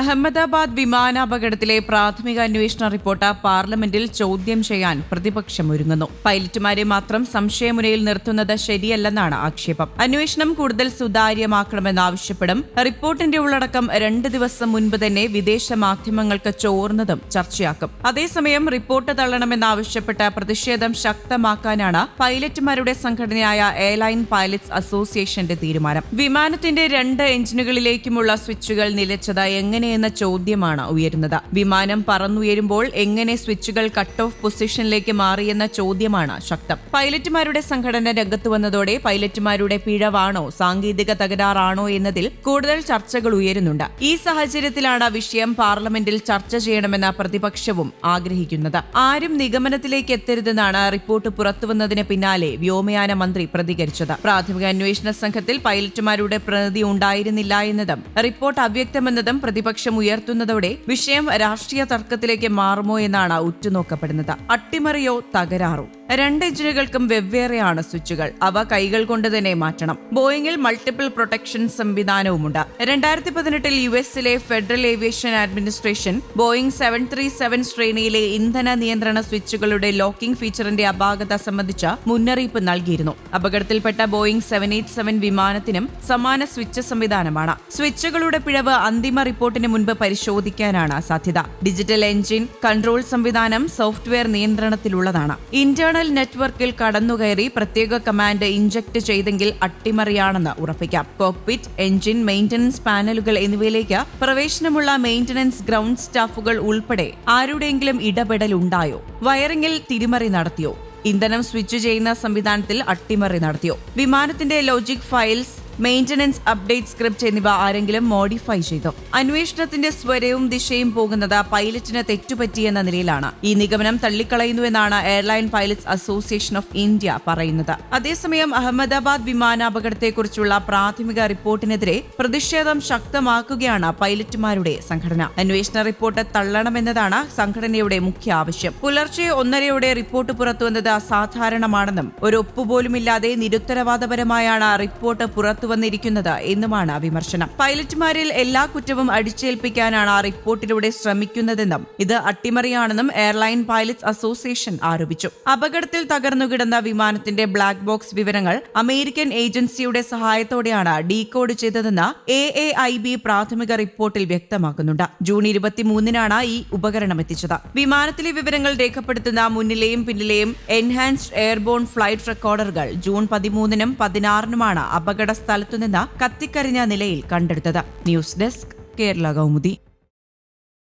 അഹമ്മദാബാദ് വിമാനാപകടത്തിലെ പ്രാഥമിക അന്വേഷണ റിപ്പോർട്ട് പാർലമെന്റിൽ ചോദ്യം ചെയ്യാൻ പ്രതിപക്ഷം ഒരുങ്ങുന്നു. പൈലറ്റുമാരെ മാത്രം സംശയമുനയിൽ നിർത്തുന്നത് ശരിയല്ലെന്നാണ് ആക്ഷേപം. അന്വേഷണം കൂടുതൽ സുതാര്യമാക്കണമെന്നാവശ്യപ്പെടും റിപ്പോർട്ടിന്റെ ഉള്ളടക്കം രണ്ട് ദിവസം മുൻപ് തന്നെ വിദേശ മാധ്യമങ്ങൾക്ക് ചോർന്നതും ചർച്ചയാക്കും. അതേസമയം റിപ്പോർട്ട് തള്ളണമെന്നാവശ്യപ്പെട്ട് പ്രതിഷേധം ശക്തമാക്കാനാണ് പൈലറ്റുമാരുടെ സംഘടനയായ എയർലൈൻ പൈലറ്റ്സ് അസോസിയേഷന്റെ തീരുമാനം. വിമാനത്തിന്റെ രണ്ട് എഞ്ചിനുകളിലേക്കുമുള്ള സ്വിച്ചുകൾ നിലച്ചത് എങ്ങനെയെന്ന ചോദ്യമാണ് ഉയരുന്നത്. വിമാനം പറന്നുയരുമ്പോൾ എങ്ങനെ സ്വിച്ചുകൾ കട്ട് ഓഫ് പൊസിഷനിലേക്ക് മാറിയെന്ന ചോദ്യമാണ് ശക്തം. പൈലറ്റുമാരുടെ സംഘടന രംഗത്ത് വന്നതോടെ പൈലറ്റുമാരുടെ പിഴവാണോ സാങ്കേതിക തകരാറാണോ എന്നതിൽ കൂടുതൽ ചർച്ചകൾ ഉയരുന്നുണ്ട്. ഈ സാഹചര്യത്തിലാണ് വിഷയം പാർലമെന്റിൽ ചർച്ച ചെയ്യണമെന്ന പ്രതിപക്ഷവും ആഗ്രഹിക്കുന്നത്. ആരും നിഗമനത്തിലേക്ക് എത്തരുതെന്നാണ് റിപ്പോർട്ട് പുറത്തുവന്നതിന് പിന്നാലെ വ്യോമയാന മന്ത്രി പ്രതികരിച്ചത്. പ്രാഥമിക അന്വേഷണ സംഘത്തിൽ പൈലറ്റുമാരുടെ പ്രതിനിധി ഉണ്ടായിരുന്നില്ല എന്നതും റിപ്പോർട്ട് അവ്യക്തമെന്നതും പ്രതിപക്ഷം ഉയർത്തുന്നതോടെ വിഷയം രാഷ്ട്രീയ തർക്കത്തിലേക്ക് മാറുമോ എന്നാണ് ഉറ്റുനോക്കപ്പെടുന്നത്. അട്ടിമറിയോ തകരാറോ? രണ്ട് എഞ്ചിനുകൾക്കും വെവ്വേറെയാണ് സ്വിച്ചുകൾ. അവ കൈകൾ കൊണ്ട് തന്നെ മാറ്റണം. ബോയിങ്ങിൽ മൾട്ടിപ്പിൾ പ്രൊട്ടക്ഷൻ സംവിധാനവുമുണ്ട്. രണ്ടായിരത്തി പതിനെട്ടിൽ യു എസിലെ federal aviation administration Boeing seven three seven ശ്രേണിയിലെ ഇന്ധന നിയന്ത്രണ സ്വിച്ചുകളുടെ ലോക്കിംഗ് ഫീച്ചറിന്റെ അപാകത സംബന്ധിച്ച മുന്നറിയിപ്പ് നൽകിയിരുന്നു. അപകടത്തിൽപ്പെട്ട ബോയിങ് സെവൻ എയ്റ്റ് സെവൻ വിമാനത്തിനും സമാന സ്വിച്ച് സംവിധാനമാണ്. സ്വിച്ചുകളുടെ പിഴവ് അന്തിമ റിപ്പോർട്ടിന് മുൻപ് പരിശോധിക്കാനാണ് സാധ്യത. ഡിജിറ്റൽ എഞ്ചിൻ കൺട്രോൾ സംവിധാനം സോഫ്റ്റ്വെയർ നിയന്ത്രണത്തിലുള്ളതാണ്. ഇന്റേണൽ നെറ്റ്വർക്കിൽ കടന്നുകയറി പ്രത്യേക കമാൻഡ് ഇഞ്ചക്ട് ചെയ്തെങ്കിൽ അട്ടിമറിയാണെന്ന് ഉറപ്പിക്കാം. കോക്പിറ്റ് എഞ്ചിൻ മെയിന്റനൻസ് പാനലുകൾ എന്നിവയിലേക്ക് പ്രവേശനമുള്ള മെയിന്റനൻസ് ഗ്രൗണ്ട് സ്റ്റാഫുകൾ ഉൾപ്പെടെ ആരുടെയെങ്കിലും ഇടപെടൽ ഉണ്ടായോ? വയറിംഗിൽ തിരിമറി നടത്തിയോ? ഇന്ധനം സ്വിച്ച് ചെയ്യുന്ന സംവിധാനത്തിൽ അട്ടിമറി നടത്തിയോ? വിമാനത്തിന്റെ logic files maintenance update script എന്നിവ ആരെങ്കിലും മോഡിഫൈ ചെയ്തു? അന്വേഷണത്തിന്റെ സ്വരവും ദിശയും പോകുന്നത് പൈലറ്റിന് തെറ്റുപറ്റിയെന്ന നിലയിലാണ്. ഈ നിഗമനം തള്ളിക്കളയുന്നുവെന്നാണ് airline pilots association of India പറയുന്നത്. അതേസമയം അഹമ്മദാബാദ് വിമാനാപകടത്തെക്കുറിച്ചുള്ള പ്രാഥമിക റിപ്പോർട്ടിനെതിരെ പ്രതിഷേധം ശക്തമാക്കുകയാണ് പൈലറ്റുമാരുടെ സംഘടന. അന്വേഷണ റിപ്പോർട്ട് തള്ളണമെന്നതാണ് സംഘടനയുടെ മുഖ്യ ആവശ്യം. പുലർച്ചെ ഒന്നരയോടെ റിപ്പോർട്ട് പുറത്തുവന്നത് അസാധാരണമാണെന്നും ഒരു ഒപ്പുപോലുമില്ലാതെ നിരുത്തരവാദപരമായാണ് റിപ്പോർട്ട് പുറത്തുവന്നിരിക്കുന്നത് എന്നുമാണ് വിമർശനം. പൈലറ്റുമാരിൽ എല്ലാ കുറ്റവും അടിച്ചേൽപ്പിക്കാനാണ് ആ റിപ്പോർട്ടിലൂടെ ശ്രമിക്കുന്നതെന്നും ഇത് അട്ടിമറിയാണെന്നും എയർലൈൻ പൈലറ്റ്സ് അസോസിയേഷൻ ആരോപിച്ചു. അപകടത്തിൽ തകർന്നുകിടന്ന വിമാനത്തിന്റെ ബ്ലാക്ക് ബോക്സ് വിവരങ്ങൾ അമേരിക്കൻ ഏജൻസിയുടെ സഹായത്തോടെയാണ് ഡീകോഡ് ചെയ്തതെന്ന് എ എ ഐ ബി പ്രാഥമിക റിപ്പോർട്ടിൽ വ്യക്തമാക്കുന്നുണ്ട്. ജൂൺ ഇരുപത്തിമൂന്നിനാണ് ഈ ഉപകരണം എത്തിച്ചത്. വിമാനത്തിലെ വിവരങ്ങൾ രേഖപ്പെടുത്തുന്ന മുന്നിലെയും പിന്നിലെയും എൻഹാൻസ്ഡ് എയർബോൺ ഫ്ലൈറ്റ് റെക്കോർഡറുകൾ ജൂൺ പതിമൂന്നിനും പതിനാറിനുമാണ് അപകട സ്ഥലത്തുനിന്ന് കത്തിക്കരിഞ്ഞ നിലയിൽ കണ്ടെടുത്തത്. News desk Kerala Kaumudi.